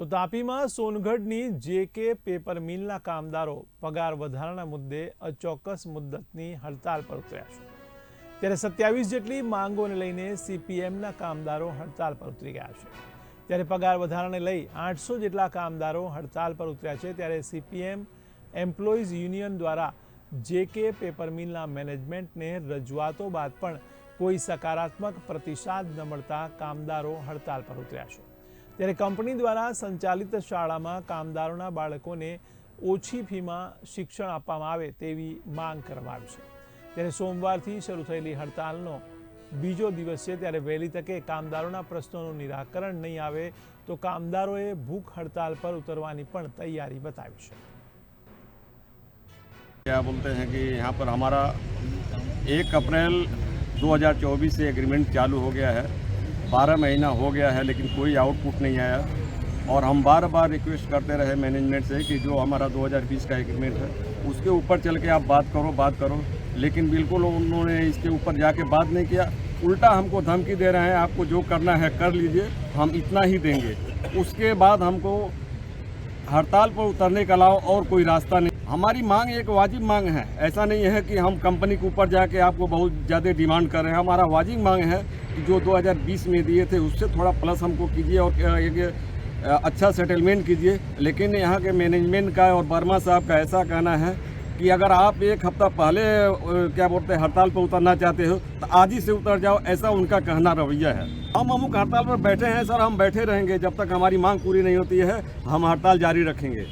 તો તાપીમાં સોનગઢની જે કે પેપર મિલના કામદારો પગાર વધારાના મુદ્દે અચોક્કસ મુદ્દતની હડતાલ પર ઉતર્યા છે. ત્યારે સત્યાવીસ જેટલી માંગોને લઈને સીપીએમના કામદારો હડતાલ પર ઉતરી ગયા છે. ત્યારે પગાર વધારાને લઈ આઠસો જેટલા કામદારો હડતાલ પર ઉતર્યા છે. ત્યારે સીપીએમ એમ્પ્લોઈઝ યુનિયન દ્વારા જે કે પેપર મિલના મેનેજમેન્ટને રજૂઆતો બાદ પણ કોઈ સકારાત્મક પ્રતિસાદ ન મળતા કામદારો હડતાલ પર ઉતર્યા છે. ત્યારે કંપની દ્વારા સંચાલિત શાળામાં કામદારોના બાળકોને ઓછી ફીમાં શિક્ષણ આપવામાં આવે તેવી માંગ કરવામાં આવી છે ત્યારે સોમવારથી શરૂ થયેલી હડતાલનો બીજો દિવસ છે ત્યારે વહેલી તકે કામદારોના પ્રશ્નોનું નિરાકરણ નહીં આવે તો કામદારોએ ભૂખ હડતાલ પર ઉતરવાની પણ તૈયારી બતાવી છે क्या बोलते हैं कि यहाँ पर हमारा एक अप्रैल 2024 से एग्रीमेंट चालू हो गया है बारह महीना हो गया है, लेकिन कोई आउटपुट नहीं आया। और हम बार बार रिक्वेस्ट करते रहे मैनेजमेंट से कि जो हमारा 2020 का एग्रीमेंट है, उसके ऊपर चल के आप बात करो बात करो। लेकिन बिल्कुल उन्होंने इसके ऊपर जाके बात नहीं किया। उल्टा हमको धमकी दे रहे हैं, आपको जो करना है कर लीजिए, हम इतना ही देंगे। उसके बाद हमको हड़ताल पर उतरने के अलावा और कोई रास्ता नहीं। हमारी मांग एक वाजिब मांग है। ऐसा नहीं है कि हम कंपनी के ऊपर जाके आपको बहुत ज़्यादा डिमांड कर रहे हैं। हमारा वाजिब मांग है जो 2020 में दिए थे, उससे थोड़ा प्लस हमको कीजिए और एक अच्छा सेटलमेंट कीजिए। लेकिन यहाँ के मैनेजमेंट का और वर्मा साहब का ऐसा कहना है कि अगर आप एक हफ़्ता पहले क्या बोलते हैं, हड़ताल पर उतरना चाहते हो तो आज ही से उतर जाओ, ऐसा उनका कहना रवैया है। हम अमुक हड़ताल पर बैठे हैं, सर, हम बैठे रहेंगे। जब तक हमारी मांग पूरी नहीं होती है, हम हड़ताल जारी रखेंगे।